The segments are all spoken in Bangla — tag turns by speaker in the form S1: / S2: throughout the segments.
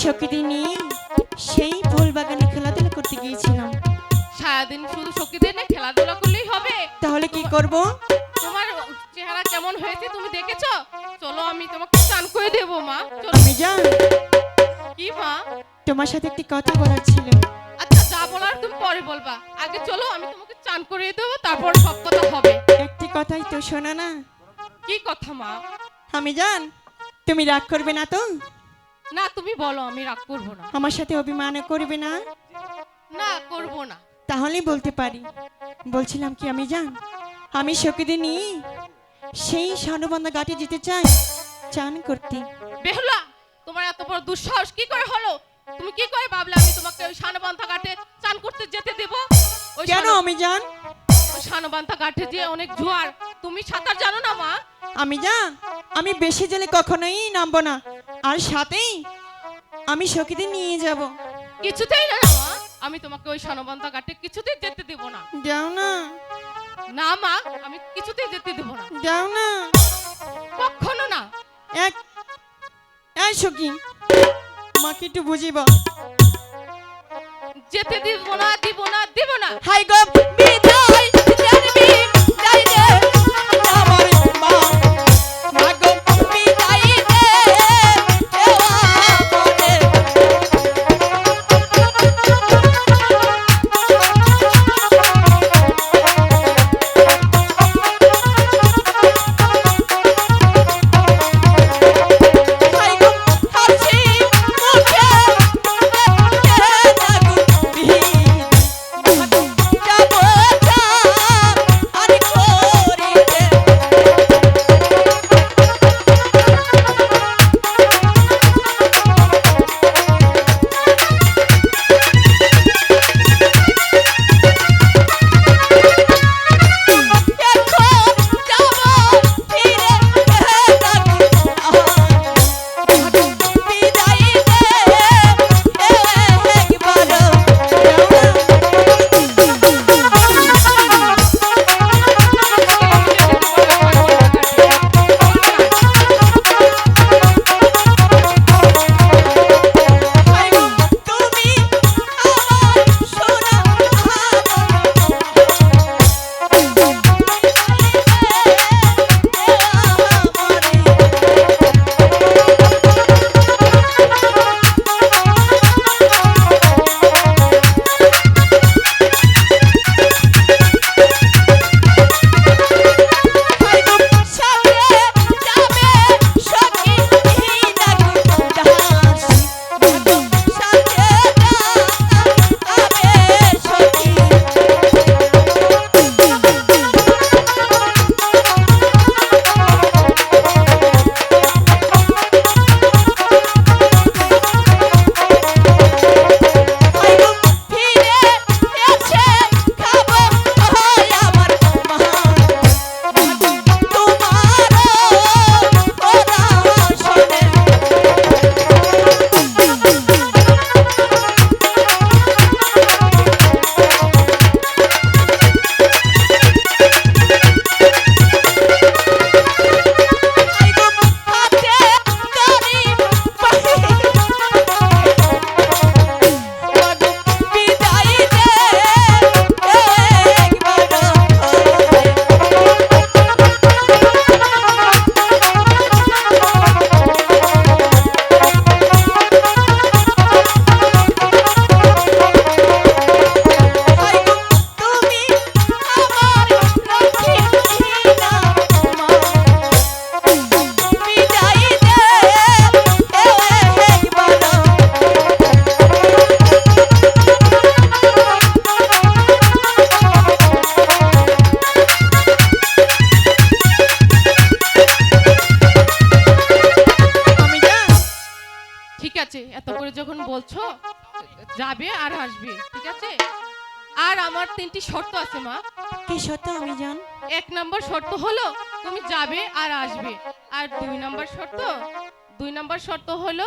S1: নিয়ে সেই ফুল বাগানে খেলাধুলা করতে গিয়েছিলাম।
S2: সারাদিন শুধু শক্তিদের না খেলাধুলা করলেই হবে?
S1: তাহলে কি করব?
S2: তোমার চেহারা কেমন হয়েছে তুমি দেখেছ? চলো আমি তোমাকে চান করে দেবো মা। চলো।
S1: আমি জান
S2: কি মা?
S1: তোমার সাথে একটি কথা বলার ছিল।
S2: আচ্ছা যা বলার তুমি পরে বলবা। আগে চলো আমি তোমাকে চান করে দেবো তারপর সব কথা হবে।
S1: একটি কথাই তো শোনো না।
S2: কি কথা মা?
S1: আমি জান তুমি রাগ করবে না তো?
S2: না তুমি বলো আমি রাগ করব না।
S1: আমার সাথে অভিমান করবে না?
S2: না করব না।
S1: তাহলেই বলতে পারি। বলছিলাম কি আমি জান? আমি সকিদি নিয়ে সেই সানুবন্ধা ঘাটে যেতে চাই। চান করতে।
S2: বেহুলা তোমার এত বড় দুঃসাহস কি করে হলো? তুমি কি করে ভাবলে আমি তোমাকে ওই সানবান্থা ঘাটে চান করতে যেতে দেব? ওই
S1: কেন আমি জান?
S2: ওই সানবান্থা ঘাটে যে অনেক জোয়ার তুমি সাঁতার জানো না মা?
S1: আমি জান? আমি বেশি জেলে কখনোই নামবো না। আর সাথেই আমি সকিদি নিয়ে যাব।
S2: কিছুতেই না মা আমি তোমাকে ওই সানবান্থা ঘাটে কিছুতেই যেতে দেব না।
S1: যাও না।
S2: না মা আমি কিছুতেই যেতে দেব না।
S1: যাও না।
S2: কখনো না।
S1: এক এই সখী মাকে একটু বুঝিব
S2: যেতে দিব না দিব না দিব না।
S1: হাই গো বিদায় জানবি যাই
S2: বলছো? যাবে আর আসবে ঠিক আছে? আর আমার তিনটি শর্ত আছে মা।
S1: কি সত্য আমি জান
S2: এক নম্বর শর্ত হলো তুমি যাবে আর আসবে। আর দুই নম্বর শর্ত দুই নম্বর শর্ত হলো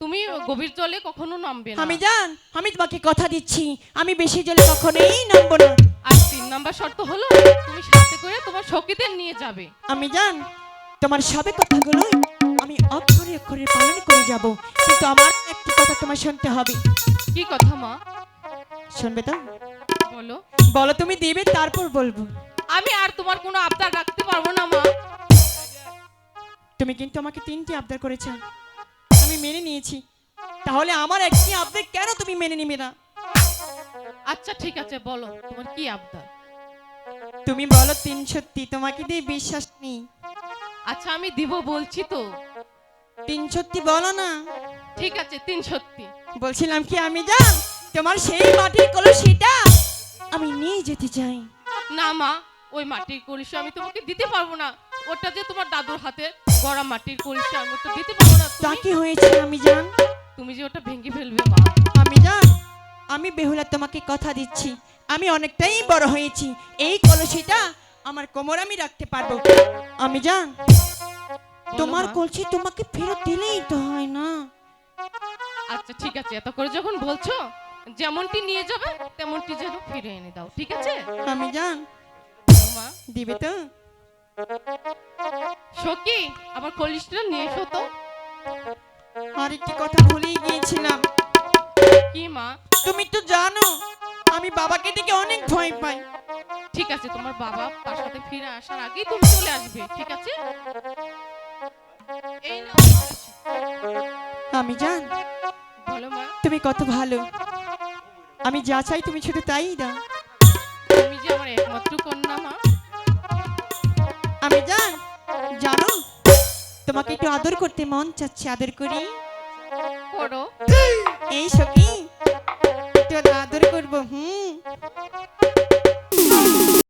S2: তুমি গভীর জলে কখনো নামবে না।
S1: আমি জান আমি তোমাকে কথা দিচ্ছি। আমি বেশি জলে কখনোই নামবো না।
S2: আর তিন নাম্বার শর্ত হলো তুমি সাথে করে তোমার সখীদের নিয়ে যাবে।
S1: আমি জান তোমার সবে কথাগুলো আমি অক্ষরে অক্ষরে পালন করে যাব। কিন্তু আমার একটি কথা তোমার শুনতে হবে।
S2: কি কথা মা?
S1: শুনবে তো?
S2: বলো।
S1: বলো তুমি দিবে তারপর বলব।
S2: আমি আর তোমার কোনো আবদার রাখতে পারব না মা।
S1: তুমি কিন্তু আমাকে তিনটি আবদার করেছ। আমি মেনে নিয়েছি। তাহলে আমার একটি আবদার কেন তুমি মেনে নিবে না?
S2: আচ্ছা ঠিক আছে বলো। তোমার কি আবদার?
S1: তুমি বলো তিন সত্যি তোমাকে দিয়ে বিশ্বাস নেই।
S2: আচ্ছা আমি দিব বলছি তো।
S1: তিন সত্যি বলো না।
S2: ঠিক আছে তিন সত্যি।
S1: বলছিলাম কি আমি জান তোমার সেই মাটির কলসিটা আমি নিয়ে যেতে চাই।
S2: না মা ওই মাটির কলসি আমি তোমাকে দিতে পারব না। ওটা যে তোমার দাদুর হাতে গড়া মাটির কলসি আমি ওটা দিতে পারব না।
S1: তা কি হয়েছে আমি জান
S2: তুমি যে ওটা ভেঙে ফেলবে মা।
S1: আমি জান আমি বেহুলা তোমাকে কথা দিচ্ছি। আমি অনেকটাই বড় হয়েছি। এই কলসিটা আমার কোমর আমি রাখতে পারব। আমি জান তোমার কলসি তোমাকে ফেরত দিলেই তো হয় না।
S2: আচ্ছা ঠিক আছে। এত করে যখন বলছো যেমনটি নিয়ে যাবে তেমনটি যেন ফিরে এনে দাও ঠিক আছে?
S1: আমি জান
S2: মা।
S1: দিবে তো?
S2: সখী আবার কলিসটা নিয়ে এসো তো।
S1: আর একটি কথা ভুলেই গিয়েছিলাম।
S2: কি মা?
S1: তুমি তো জানো আমি বাবাকে দেখে অনেক ভয় পাই।
S2: ঠিক আছে তোমার বাবা তার সাথে ফিরে আসার আগেই তুমি চলে আসবে ঠিক আছে? এই নাও
S1: আমি জান
S2: বলো মা।
S1: তুমি কত ভালো। আমি যা চাই তুমি শুধু তাই দাও।
S2: তুমি যে আমার একমাত্র কন্যা মা।
S1: আমি জান জানো তোমাকে একটু আদর করতে মন চাচ্ছে আদর করি।
S2: করো।
S1: এই সখী একটু আদর করব হুম।